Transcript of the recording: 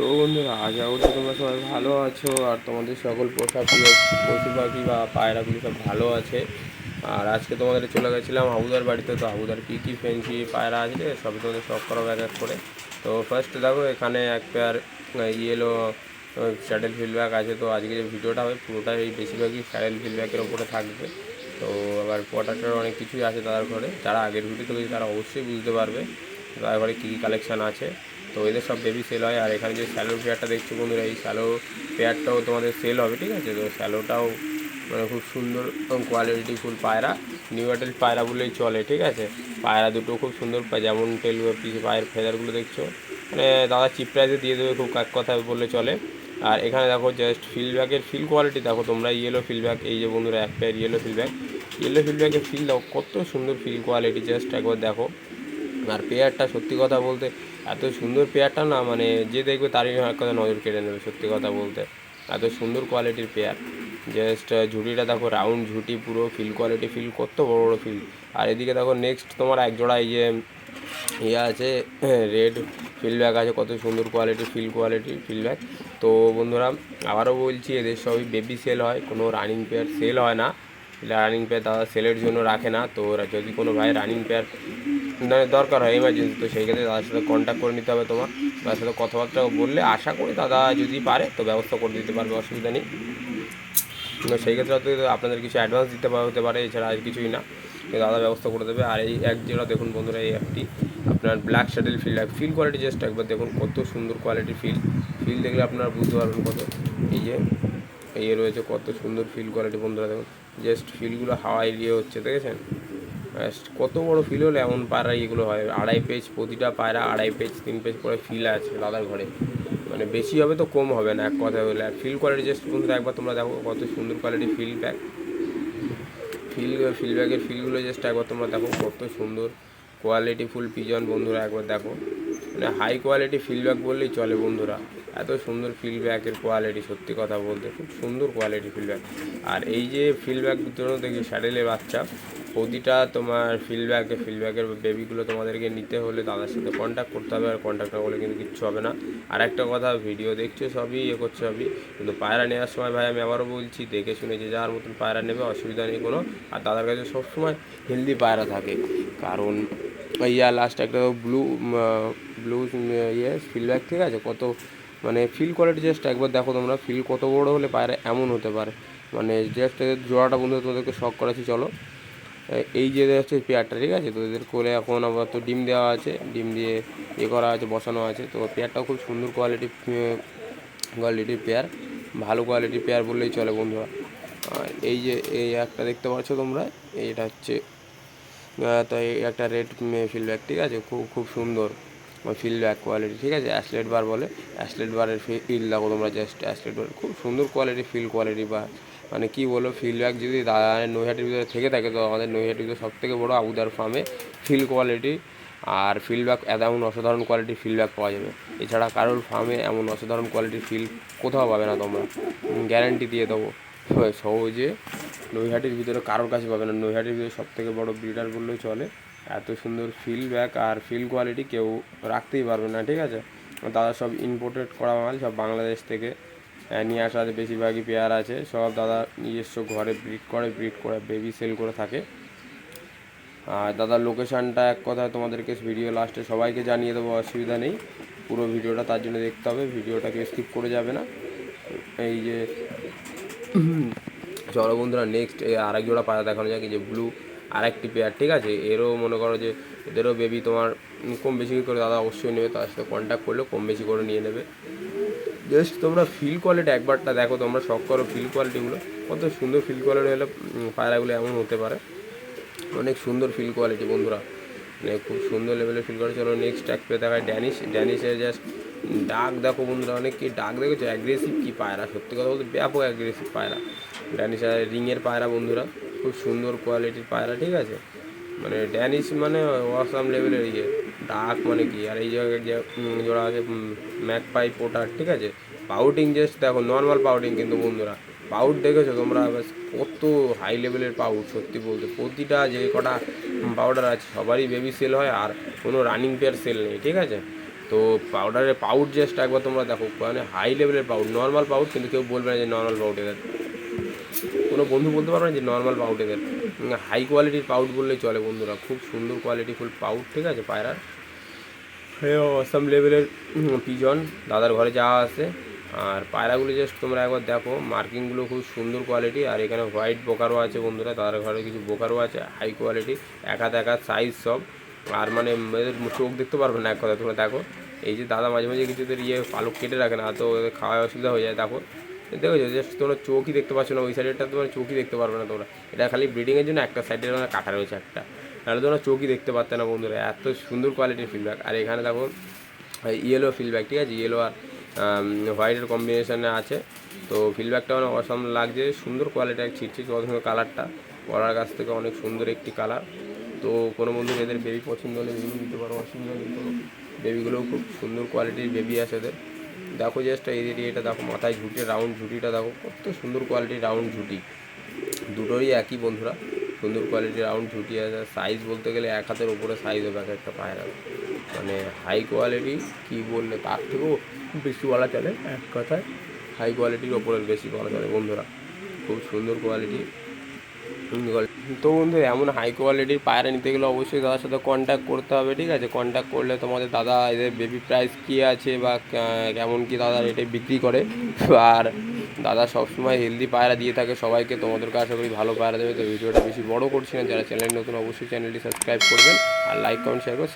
তো বন্ধুরা আশা করছি তোমরা সবাই ভালো আছো আর তোমাদের সকল প্রিয় পশু পাখি বা পায়রাগুলি সব ভালো আছে। আর আজকে তোমাদের চলে গেছিলাম আবুদার বাড়িতে, তো আবুদার কী কী ফেন্সি পায়রা আছে সবই তোমাদের সব করা এক এক করে। তো ফার্স্ট দেখো, এখানে এক পেয়ার ইয়েলো স্যাটেল ফিল্ডব্যাক আছে। তো আজকে যে ভিডিওটা হবে, পুরোটাই বেশিরভাগই স্যাটেল ফিল্ডব্যাকের ওপরে থাকবে। তো আবার পটাটার অনেক কিছুই আছে তার ঘরে। যারা আগের ভিডিওতে গেছে তারা অবশ্যই বুঝতে পারবে, তার ঘরে কী কী কালেকশান আছে। তো এদের সব বেবি সেল হয়। আর এখানে যে স্যালো পেয়ারটা দেখছ বন্ধুরা, এই স্যালো পেয়ারটাও তোমাদের সেল হবে, ঠিক আছে? তো স্যালোটাও মানে খুব সুন্দর কোয়ালিটি ফুল পায়রা নিউ অ্যাডেল পায়রা বলেই চলে, ঠিক আছে? পায়রা দুটো খুব সুন্দর, যেমন টেল পিছে পায়ের ফেদারগুলো দেখছ? মানে দাদা চিপ প্রাইসে দিয়ে দেবে, খুব কাক কথা বললে চলে। আর এখানে দেখো জাস্ট ফিল্ডব্যাকের ফিল কোয়ালিটি দেখো তোমরা ইয়েলো ফিল্ডব্যাক এই যে বন্ধুরা এক pair yellow field back yellow ফিল্ডব্যাকের feel দেখো কত সুন্দর ফিল কোয়ালিটি জাস্ট একবার দেখো। আর পেয়ারটা সত্যি কথা বলতে এত সুন্দর পেয়ারটা না মানে যে দেখবে তারই এক কথা নজর কেড়ে নেবে সত্যি কথা বলতে। এত সুন্দর কোয়ালিটির পেয়ার। জাস্ট ঝুটিটা দেখো রাউন্ড ঝুটি পুরো ফিল কোয়ালিটি ফিল কত বড় বড় ফিল আর এদিকে দেখো নেক্সট তোমার এক জোড়া এই যে ইয়ে আছে রেড ফিল্ডব্যাক আছে, কত সুন্দর কোয়ালিটি ফিল কোয়ালিটি ফিল্ডব্যাক তো বন্ধুরা, আবারও বলছি, এদের সবই বেবি সেল হয়, কোনো রানিং পেয়ার সেল হয় না। রানিং পেয়ার দাদা সেলের জন্য রাখে না। তো যদি কোনো ভাই রানিং পেয়ার দরকার হয় এমার্জেন্সি তো সেই ক্ষেত্রে দাদার সাথে কন্ট্যাক্ট করে নিতে হবে তোমার তার সাথে কথাবার্তা বললে আশা করি দাদা যদি পারে তো ব্যবস্থা করে দিতে পারবে, অসুবিধা নেই। সেই ক্ষেত্রে হয়তো আপনাদের কিছু অ্যাডভান্স দিতে হতে পারে, এছাড়া আর কিছুই না। তো দাদা ব্যবস্থা করে দেবে। আর এই এক যেটা দেখুন বন্ধুরা, এই অ্যাপটি আপনার black shuttle fill fill quality just একবার দেখুন, কত সুন্দর কোয়ালিটি ফিল ফিল দেখলে আপনারা বুঝতে পারবেন কত। এই যে, এই রয়েছে কত সুন্দর ফিল কোয়ালিটি বন্ধুরা দেখুন। জাস্ট ফিলগুলো হাওয়ায় ইয়ে হচ্ছে, দেখেছেন? কত বড় ফিল হলে এমন পায়রা এগুলো হয়। আড়াই পেজ প্রতিটা পায়রা আড়াই পেজ তিন পেজ করে ফিল আছে দাদার ঘরে। মানে বেশি হবে তো কম হবে না, এক কথা বলে। আর ফিল কোয়ালিটি জাস্ট বন্ধুরা একবার তোমরা দেখো কত সুন্দর quality fill bag fill fill ব্যাগের ফিলগুলো জাস্ট একবার তোমরা দেখো কত সুন্দর। কোয়ালিটি ফুল পিজন বন্ধুরা একবার দেখো। মানে হাই কোয়ালিটি ফিডব্যাক বললেই চলে বন্ধুরা। এত সুন্দর ফিডব্যাকের কোয়ালিটি সত্যি কথা বলতে। খুব সুন্দর কোয়ালিটি ফিডব্যাক আর এই যে ফিডব্যাক জন্য দেখি স্যাডেলের বাচ্চা। প্রতিটা তোমার ফিডব্যাকে ফিডব্যাকের বেবিগুলো তোমাদেরকে নিতে হলে দাদার সাথে কন্ট্যাক্ট করতে হবে, আর কন্ট্যাক্ট না করলে কিন্তু কিচ্ছু হবে না। আর একটা কথা ভিডিও দেখছ সবই ইয়ে করছে সবই, কিন্তু পায়রা নেওয়ার সময় ভাই আমি আবারও বলছি, দেখে শুনে যে যার মতন পায়রা নেবে, অসুবিধা নেই কোনো। আর দাদার কাছে সবসময় হেলদি পায়রা থাকে। কারণ ইয়া লাস্ট একটা ব্লু ব্লু ইয়ে ফিলব্যাক ঠিক আছে? কত মানে ফিল কোয়ালিটি জাস্ট একবার দেখো তোমরা ফিল কত বড় হলে পায়রা এমন হতে পারে। মানে জাস্ট জোড়াটা বন্ধু তোমাদেরকে শখ করাচ্ছি, চলো। এই যে হচ্ছে পেয়ারটা, ঠিক আছে? তো এদের কোলে এখন আবার তো ডিম দেওয়া আছে। ডিম দিয়ে ইয়ে করা আছে, বসানো আছে। তো পেয়ারটাও খুব সুন্দর কোয়ালিটি কোয়ালিটির পেয়ার। ভালো কোয়ালিটির পেয়ার বললেই চলে বন্ধুরা। এই যে এই একটা দেখতে পাচ্ছ তোমরা? এইটা হচ্ছে তো একটা রেড ফিলব্যাক ঠিক আছে? খুব খুব সুন্দর ফিলব্যাক কোয়ালিটি ঠিক আছে? অ্যাসলেট বার বলে। অ্যাসলেট বারের ফিল দেখো তোমরা জাস্ট অ্যাসলেট বার খুব সুন্দর কোয়ালিটি ফিল কোয়ালিটি বা মানে কি বলো ফিলব্যাক যদি নৈহাটির ভিতরে থেকে থাকে, তো আমাদের নৈহাটির ভিতরে সব থেকে বড়ো আবুদার ফার্মে ফিল কোয়ালিটি আর ফিলব্যাক এমন অসাধারণ কোয়ালিটির ফিলব্যাক পাওয়া যাবে। এছাড়া কারোর ফার্মে এমন অসাধারণ কোয়ালিটির ফিল কোথাও পাবে না তোমরা। গ্যারান্টি দিয়ে দেবো। সহজে নৈহাটির ভিতরে কারোর কাছে পাবে না। নৈহাটির ভিতরে সব থেকে বড়ো ব্রিডার বললেই চলে। এত সুন্দর ফিল ব্যাক আর ফিল কোয়ালিটি কেউ রাখতেই পারবে না, ঠিক আছে? দাদা সব ইম্পোর্টেড করা মাল সব বাংলাদেশ থেকে। নিয়ে আসা আছে বেশিরভাগই পেয়ার আছে। সব দাদা নিজস্ব ঘরে ব্রিড করে ব্রিড করে বেবি সেল করে থাকে। আর দাদার লোকেশানটা এক কথায় তোমাদেরকে ভিডিও লাস্টে সবাইকে জানিয়ে দেবো, অসুবিধা নেই। পুরো ভিডিওটা তার জন্য দেখতে হবে, ভিডিওটাকে স্কিপ করে যাবে না। এই যে, চলো বন্ধুরা নেক্সট আরেক জোড়া পায়রা দেখানো এই যে ব্লু আরেকটি পেয়ার ঠিক আছে? এরও মনে করো যে, এদেরও বেবি তোমার কম বেশি করে দাদা অবশ্যই নেবে, তার সাথে কন্ট্যাক্ট করলে কম বেশি করে নিয়ে নেবে। জাস্ট তোমরা ফিল কোয়ালিটি একবারটা দেখো, তোমরা শখ করো ফিল কোয়ালিটিগুলো কত সুন্দর ফিল কোয়ালিটি হলে পায়রাগুলো এমন হতে পারে। অনেক সুন্দর ফিল কোয়ালিটি বন্ধুরা। মানে খুব সুন্দর লেভেলের ফিল কোয়ালিটি চলো নেক্সট এক পেয়ে দেখায় ড্যানিশ ড্যানিশের জাস্ট ডাক দেখো বন্ধুরা অনেক কি ডাক দেখেছ? অ্যাগ্রেসিভ কি পায়রা? সত্যি কথা বলতে ব্যাপক অ্যাগ্রেসিভ পায়রা। ড্যানিশ আর রিংয়ের পায়রা বন্ধুরা, খুব সুন্দর কোয়ালিটির পায়রা, ঠিক আছে? মানে ড্যানিশ মানে অসাম লেভেলের ইয়ে। ডাক মানে কি? আর এই জায়গায় যে জোড়া আছে ম্যাক পাই পোটার ঠিক আছে? পাউটিং জাস্ট দেখো নর্মাল পাউটিং কিন্তু বন্ধুরা। পাউট দেখেছ তোমরা? কত হাই লেভেলের পাউট সত্যি বলতে। প্রতিটা যে কটা পাউডার আছে, সবারই বেবি সেল হয় আর কোনো রানিং পেয়ার সেল নেই, ঠিক আছে? তো পাউডারের পাউড জাস্ট একবার তোমরা দেখো মানে হাই লেভেলের পাউড নর্মাল পাউড কিন্তু কেউ বলবে না যে নর্মাল পাউড এদের। কোনো বন্ধু বলতে পারবে না যে নর্মাল পাউড এদের। হাই কোয়ালিটির পাউড বললেই চলে বন্ধুরা। খুব সুন্দর কোয়ালিটি ফুল পাউড ঠিক আছে, পায়রার? অসাম লেভেলের পিজন দাদার ঘরে যাওয়া আছে। আর পায়রাগুলো জাস্ট তোমরা একবার দেখো মার্কিংগুলো খুব সুন্দর কোয়ালিটি আর এখানে হোয়াইট বোকারও আছে বন্ধুরা, দাদার ঘরে কিছু বোকারও আছে হাই কোয়ালিটি এক হাত সাইজ সব। আর মানে চোখ দেখতে পারবে না, এক কথা তোমরা দেখো। এই যে দাদা মাঝে মাঝে কিছুদের ইয়ে পালক কেটে রাখে না, তো খাওয়ায় অসুবিধা হয়ে যায়, দেখো। দেখো জাস্ট তোমরা চোখই দেখতে পাচ্ছ না, ওই সাইডেরটা তোমরা চোখই দেখতে পারবে না তোমরা। এটা খালি ব্রিডিংয়ের জন্য একটা সাইডে মানে কাটা রয়েছে একটা। তাহলে তোমরা চোখই দেখতে পারতে না বন্ধুরা, এত সুন্দর কোয়ালিটির ফিডব্যাক আর এখানে দেখো ইয়েলো ফিডব্যাক ঠিক আছে? ইয়েলো আর হোয়াইটের কম্বিনেশনে আছে। তো ফিডব্যাকটা অনেক অসম লাগছে, সুন্দর কোয়ালিটির ছিটছে চন্দ্র কালারটা পড়ার কাছ থেকে অনেক সুন্দর একটি কালার তো কোনো বন্ধু এদের বেবি পছন্দ হলে বেবি নিতে পারো, অসুবিধা নেই। কোনো বেবিগুলোও খুব সুন্দর কোয়ালিটির বেবি আছে এদের দেখো জাস্ট এই এটা দেখো মাথায় ঝুঁটি রাউন্ড ঝুঁটিটা দেখো কত সুন্দর কোয়ালিটির রাউন্ড ঝুঁটি। দুটোই একই বন্ধুরা সুন্দর কোয়ালিটির রাউন্ড ঝুঁটি আছে। সাইজ বলতে গেলে এক হাতের উপরে সাইজ হবে এক একটা পায়রা মানে হাই কোয়ালিটি কি বললে তার থেকেও বেশি বলা চলে। এক কথায়। হাই কোয়ালিটির ওপরে বেশি বলা চলে বন্ধুরা। খুব সুন্দর কোয়ালিটি তো বন্ধু, এমন হাই কোয়ালিটির পায়রা নিতে গেলে অবশ্যই দাদার সাথে কন্ট্যাক্ট করতে হবে, ঠিক আছে? কন্ট্যাক্ট করলে তোমাদের দাদা, এদের বেবি প্রাইস কী আছে বা কেমন কি দাদা রেটে বিক্রি করে। আর দাদা সবসময় হেলদি পায়রা দিয়ে থাকে, সবাইকে তোমাদেরকে আশা করি ভালো পায়রা দেবে। তো ভিডিওটা বেশি বড় করছি না, যারা চ্যানেল নতুন অবশ্যই চ্যানেলটি সাবস্ক্রাইব করবেন আর লাইক কমেন্ট শেয়ার করে